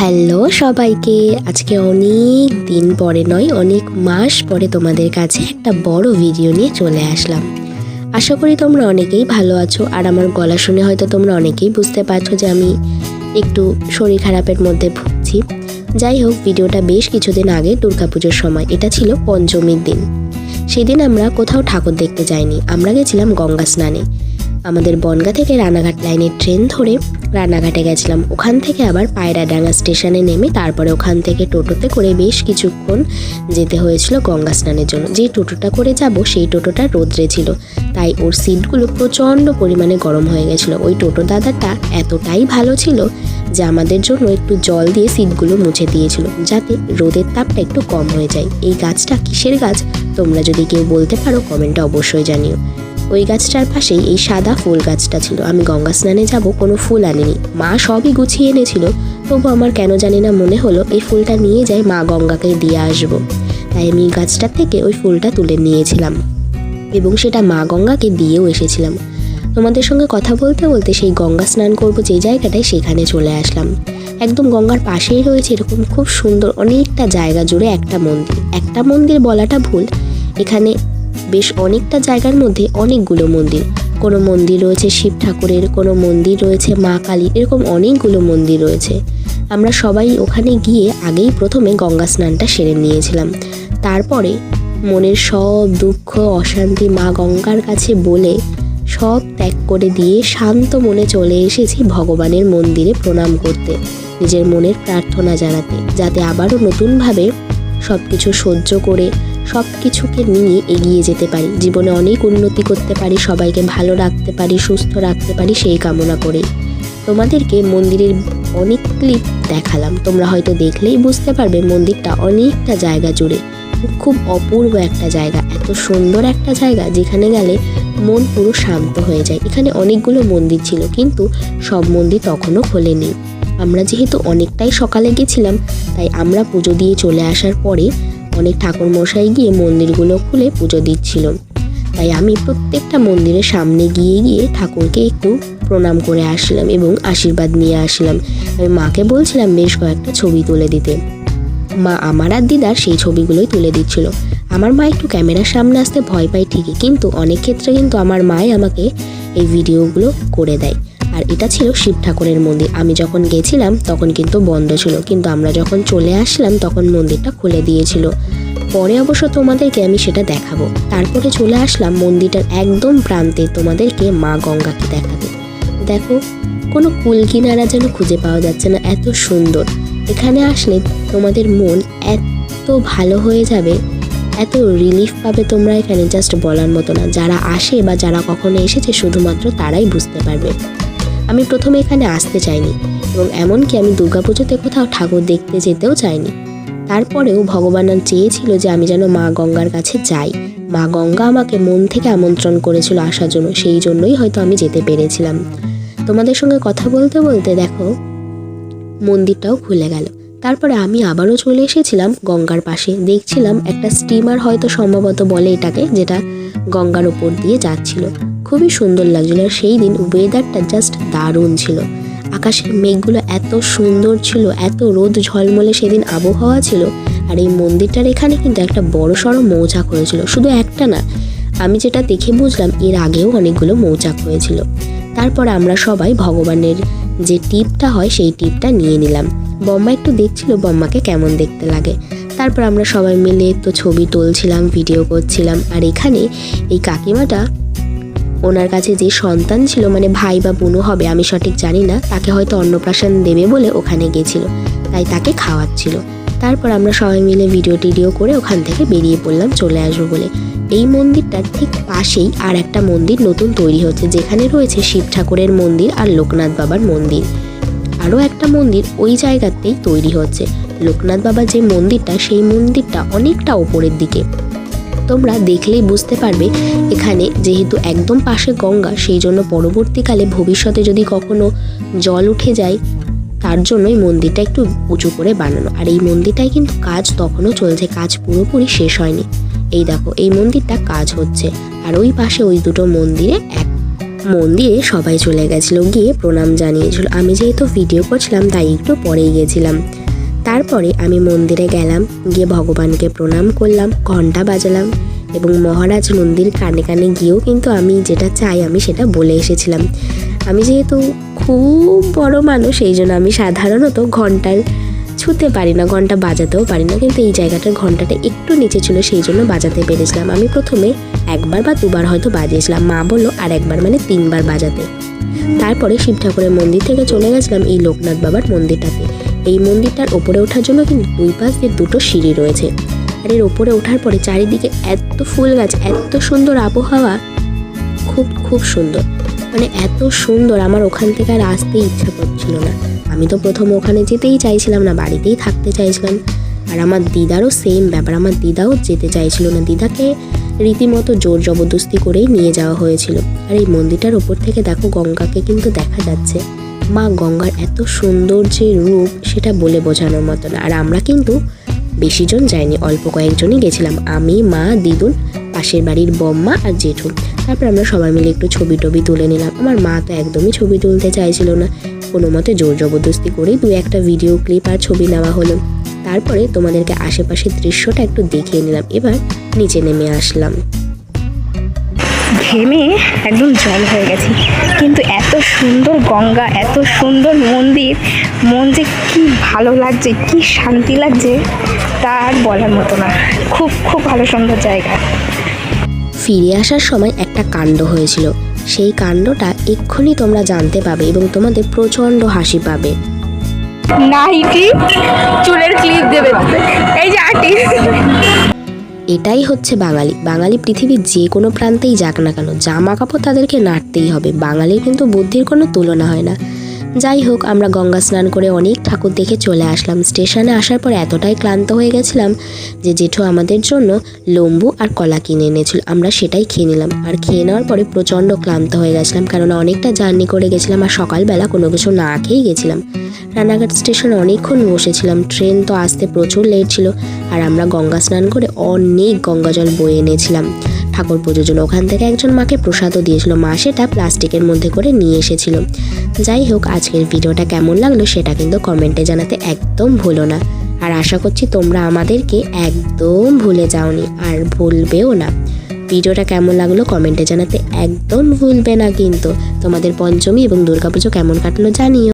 Hello সবাইকে। আজকে অনেক দিন পরে নয়, অনেক মাস পরে তোমাদের কাছে একটা বড় ভিডিও নিয়ে চলে আসলাম। আশা করি তোমরা অনেকেই ভালো আছো, আর আমার গলা শুনে হয়তো তোমরা অনেকেই বুঝতে পারছ যে আমি একটু শরীর খারাপের মধ্যে ভুগছি। যাই হোক ভিডিওটা বেশ কিছুদিন আগে দুর্গাপুজোর সময়, এটা ছিল পঞ্চমীর দিন। সেদিন আমরা কোথাও ঠাকুর দেখতে যাইনি, আমরা গেছিলাম গঙ্গা স্নানে। আমাদের বনগা থেকে রানাঘাট লাইনের ট্রেন ধরে রানাঘাটে গেছিলাম। ওখান থেকে আবার পায়রাডাঙ্গা স্টেশনে নেমে তারপরে ওখান থেকে টোটোতে করে বেশ কিছুক্ষণ যেতে হয়েছিল গঙ্গা স্নানের জন্য। যে টোটোটা করে যাব, সেই টোটোটা রোদ্রে ছিল। তাই ওর সিটগুলো প্রচণ্ড পরিমাণে গরম হয়ে গেছিল। ওই টোটো দাদাটা এতটাই ভালো ছিল যে আমাদের জন্য একটু জল দিয়ে সিটগুলো মুছে দিয়েছিল, যাতে রোদের তাপটা একটু কম হয়ে যায়। এই গাছটা কিসের গাছ? তোমরা যদি কেউ বলতে পারো, কমেন্টে অবশ্যই জানিও। ওই গাছটার পাশেই এই সাদা ফুল গাছটা ছিল। আমি গঙ্গা স্নানে যাব, কোনো ফুল আনিনি। মা সবই গুছিয়ে এনেছিল। তবু আমার কেন জানি না মনে হলো, এই ফুলটা নিয়ে যাই মা গঙ্গাকে দিয়ে আসব। তাই আমি গাছটার থেকে ওই ফুলটা তুলে নিয়েছিলাম। এবং সেটা মা গঙ্গাকে দিয়েও এসেছিলাম। তোমাদের সঙ্গে কথা বলতে বলতে সেই গঙ্গা স্নান করব যে জায়গাটায় সেখানে চলে আসলাম। একদম গঙ্গার পাশেই রয়েছে এরকম খুব সুন্দর অনেকটা জায়গা জুড়ে একটা মন্দির। একটা মন্দির বলাটা ভুল। এখানে বেশ অনেকটা জায়গার মধ্যে অনেকগুলো মন্দির। কোনো মন্দির রয়েছে শিব ঠাকুরের, কোনো মন্দির রয়েছে মা কালী এরকম অনেকগুলো মন্দির রয়েছে। আমরা সবাই ওখানে গিয়ে আগেই প্রথমে গঙ্গা স্নানটা সেরে নিয়েছিলাম। তারপরে মনের সব দুঃখ, অশান্তি মা গঙ্গার কাছে বলে সব ত্যাগ করে দিয়ে শান্ত মনে চলে এসেছি ভগবানের মন্দিরে প্রণাম করতে, নিজের মনের প্রার্থনা জানাতে, যাতে আবারও নতুনভাবে সব কিছু সহ্য করে সব কিছুকে নিয়ে এগিয়ে যেতে পারি। জীবনে অনেক উন্নতি করতে পারি, সবাইকে ভালো রাখতে পারি, সুস্থ রাখতে পারি, সেই কামনা করে তোমাদেরকে মন্দিরের অনেক ক্লিপ দেখালাম। তোমরা হয়তো দেখলেই বুঝতে পারবে মন্দিরটা অনেকটা জায়গা জুড়ে। খুব অপূর্ব একটা জায়গা, এত সুন্দর একটা জায়গা যেখানে গেলে মন পুরো শান্ত হয়ে যায়। এখানে অনেকগুলো মন্দির ছিল, কিন্তু সব মন্দির তখনও খোলেনি। আমরা যেহেতু অনেকটাই সকালে গেছিলাম, তাই আমরা পুজো দিয়ে চলে আসার পরে অনেক ঠাকুর মশাই গিয়ে মন্দিরগুলো খুলে পুজো দিচ্ছিল। তাই আমি প্রত্যেকটা মন্দিরের সামনে গিয়ে গিয়ে ঠাকুরকে একটু প্রণাম করে আসলাম এবং আশীর্বাদ নিয়ে আসলাম আমি মাকে বলছিলাম, বেশ কয়েকটা ছবি তুলে দিতে। মা আমার আর দিদার সেই ছবিগুলোই তুলে দিচ্ছিল। আমার মা একটু ক্যামেরার সামনে আসতে ভয় পায় ঠিকই, কিন্তু অনেক ক্ষেত্রে কিন্তু আমার মাই আমাকে এই ভিডিওগুলো করে দেয়। আর এটা ছিল শিব ঠাকুরের মন্দির। আমি যখন গেছিলাম, তখন কিন্তু বন্ধ ছিল। কিন্তু আমরা যখন চলে আসলাম, তখন মন্দিরটা খুলে দিয়েছিল। পরে অবশ্য তোমাদেরকে আমি সেটা দেখাবো। তারপরে চলে আসলাম, মন্দিরটার একদম প্রান্তে তোমাদেরকে মা গঙ্গাকে দেখাতে। দেখো, কোনো কুল কিনারা যেন খুঁজে পাওয়া যাচ্ছে না, এত সুন্দর। এখানে আসলে তোমাদের মন এত ভালো হয়ে যাবে, এত রিলিফ পাবে তোমরা এখানে জাস্ট বলার মতো না। যারা আসে বা যারা কখনো এসেছে, শুধুমাত্র তারাই বুঝতে পারবে। আমি প্রথমে এখানে আসতে চাইনি এবং এমনকি আমি দুর্গাপুজোতে কোথাও ঠাকুর দেখতে যেতেও চাইনি। তারপরেও ভগবান চেয়েছিল যে আমি যেন মা গঙ্গার কাছে যাই। মা গঙ্গা আমাকে মন থেকে আমন্ত্রণ করেছিল আসার জন্য, সেই জন্যই হয়তো আমি যেতে পেরেছিলাম। তোমাদের সঙ্গে কথা বলতে বলতে দেখো, মন্দিরটাও খুলে গেল। তারপরে আমি আবারও চলে এসেছিলাম গঙ্গার পাশে। দেখছিলাম একটা স্টিমার হয়তো সম্ভবত বলে এটাকে, যেটা গঙ্গার ওপর দিয়ে যাচ্ছিল। খুবই সুন্দর লাগছিল আর সেই দিন ওয়েদারটা জাস্ট দারুণ ছিল। আকাশের মেঘগুলো এত সুন্দর ছিল, এত রোদ ঝলমলে সেদিন আবহাওয়া ছিল আর এই মন্দিরটার এখানে কিন্তু একটা বড় সড়ো মৌচাক হয়েছিল। শুধু একটা না, আমি যেটা দেখে বুঝলাম এর আগেও অনেকগুলো মৌচাক হয়েছিল। তারপর আমরা সবাই ভগবানের যে টিপটা হয় সেই টিপটা নিয়ে নিলাম। বম্মা একটু দেখছিল বম্মাকে কেমন দেখতে লাগে। তারপর আমরা সবাই মিলে তো ছবি তুলছিলাম ভিডিও করছিলাম আর এখানে এই কাকিমাটা ওনার কাছে যে সন্তান ছিল মানে ভাই বা বোনও হবে, আমি সঠিক জানি না, তাকে হয়তো অন্নপ্রাশন দেবে বলে ওখানে গেছিল, তাই তাকে খাওয়াচ্ছিল। তারপর আমরা সবাই মিলে ভিডিও টিডিও করে ওখান থেকে বেরিয়ে পড়লাম, চলে আসব বলে। এই মন্দিরটার ঠিক পাশেই আর একটা মন্দির নতুন তৈরি হচ্ছে, যেখানে রয়েছে শিব ঠাকুরের মন্দির আর লোকনাথ বাবার মন্দির। আরও একটা মন্দির ওই জায়গাতেই তৈরি হচ্ছে। লোকনাথ বাবার যে মন্দিরটা, সেই মন্দিরটা অনেকটা ওপরের দিকে। তোমরা দেখলেই বুঝতে পারবে এখানে যেহেতু একদম পাশে গঙ্গা, সেই জন্য পরবর্তীকালে ভবিষ্যতে যদি কখনো জল উঠে যায়, তার জন্যই মন্দিরটা একটু উঁচু করে বানানো। আর এই মন্দিরটায় কিন্তু কাজ তখনও চলছে, কাজ পুরোপুরি শেষ হয়নি। এই দেখো, এই মন্দিরটা কাজ হচ্ছে। আর ওই পাশে ওই দুটো মন্দিরে এক মন্দিরে সবাই চলে গেছিল, গিয়ে প্রণাম জানিয়েছিল। আমি যেহেতু ভিডিও করছিলাম, তাই একটু পরেই গেছিলাম। তারপরে আমি মন্দিরে গেলাম, গিয়ে ভগবানকে প্রণাম করলাম ঘণ্টা বাজালাম এবং মহারাজ নন্দীর কানে কানে গিয়েও কিন্তু আমি যেটা চাই আমি সেটা বলে এসেছিলাম। আমি যেহেতু খুব বড় মানুষ, এই জন্য আমি সাধারণত ঘণ্টার ছুতে পারি না ঘণ্টা বাজাতেও পারি না, কিন্তু এই জায়গাটার ঘন্টাটা একটু নিচে ছিল সেই জন্য বাজাতে পেরেছিলাম। আমি প্রথমে একবার বা দুবার হয়তো বাজিয়েছিলাম, মা বলল, আর একবার মানে তিনবার বাজাতে। তারপরে শিব ঠাকুরের মন্দির থেকে চলে গেছিলাম এই লোকনাথ বাবার মন্দিরটাতে। এই মন্দিরটার ওপরে ওঠার জন্য কিন্তু দুই পাশ দিয়ে দুটো সিঁড়ি রয়েছে। আর এর ওপরে ওঠার পরে চারিদিকে এত ফুল গাছ, এত সুন্দর আবহাওয়া, খুব খুব সুন্দর। মানে এত সুন্দর, আমার ওখান থেকে আর আসতে ইচ্ছা করছিল না। আমি তো প্রথম ওখানে যেতেই চাইছিলাম না, বাড়িতেই থাকতে চাইছিলাম। আর আমার দিদারও সেম ব্যাপার, আমার দিদাও যেতে চাইছিল না। দিদাকে রীতিমতো জোর জবরদস্তি করেই নিয়ে যাওয়া হয়েছিল। আর এই মন্দিরটার ওপর থেকে দেখো গঙ্গাকে কিন্তু দেখা যাচ্ছে। মা গঙ্গার এত সুন্দর যে রূপ, সেটা বলে বোঝানোর মতো না। আর আমরা কিন্তু বেশি জন যাইনি, অল্প কয়েকজনই গেছিলাম। আমি, মা, দিদুন, পাশের বাড়ির বম্মা আর জেঠু। তারপর আমরা সবাই মিলে একটু ছবি টবি তুলে নিলাম। আমার মা তো একদমই ছবি তুলতে চাইছিল না। কোনো মতে জোর জবরদস্তি করেই দু একটা ভিডিও ক্লিপ আর ছবি নেওয়া হলো। তারপরে তোমাদেরকে আশেপাশের দৃশ্যটা একটু দেখিয়ে নিলাম। এবার নিচে নেমে আসলাম। ঘেমে একদম জল হয়ে গেছি। কিন্তু এত সুন্দর গঙ্গা এত সুন্দর মন্দির মন যে কী ভালো লাগছে কি শান্তি লাগছে তার বলার মতো না। খুব খুব ভালো সুন্দর জায়গা। ফিরে আসার সময় একটা কাণ্ড হয়েছিল। সেই কাণ্ডটা এক্ষুনি তোমরা জানতে পাবে এবং তোমাদের প্রচণ্ড হাসি পাবে। নাইটি চুলের ক্লিপ দেবে। এই যে আর্টিস্ট এটাই হচ্ছে বাঙালি। বাঙালি পৃথিবীর যে কোনো প্রান্তেই যাক না কেন, জামা কাপড় তাদেরকে নাড়তেই হবে। বাঙালির কিন্তু বুদ্ধির কোনো তুলনা হয় না। যাই হোক আমরা গঙ্গা স্নান করে অনেক ঠাকুর দেখে চলে আসলাম। স্টেশনে আসার পর এতটাই ক্লান্ত হয়ে গেছিলাম যে জেঠু আমাদের জন্য লম্বু আর কলা কিনে এনেছিল। আমরা সেটাই খেয়ে নিলাম। আর খেয়ে নেওয়ার পরে প্রচণ্ড ক্লান্ত হয়ে গেছিলাম কারণ অনেকটা জার্নি করে গেছিলাম আর সকালবেলা কোনো কিছু না খেয়েই গেছিলাম। রানাঘাট স্টেশনে অনেকক্ষণ বসেছিলাম। ট্রেন তো আসতে প্রচুর লেট ছিল, আর আমরা গঙ্গা স্নান করে অনেক গঙ্গা জল বয়ে এনেছিলাম। ঠাকুর পুজোর জন্য ওখান থেকে একজন মাকে প্রসাদও দিয়েছিল। মা সেটা প্লাস্টিকের মধ্যে করে নিয়ে এসেছিল। যাই হোক, আজকের ভিডিওটা কেমন লাগল সেটা কিন্তু কমেন্টে জানাতে একদম ভুলো না। আর আশা করছি তোমরা আমাদেরকে একদম ভুলে যাওনি আর ভুলবেও না। ভিডিওটা কেমন লাগল কমেন্টে জানাতে একদম ভুলবে না কিন্তু। তোমাদের পঞ্চমী এবং দুর্গাপুজো কেমন কাটলো জানিও।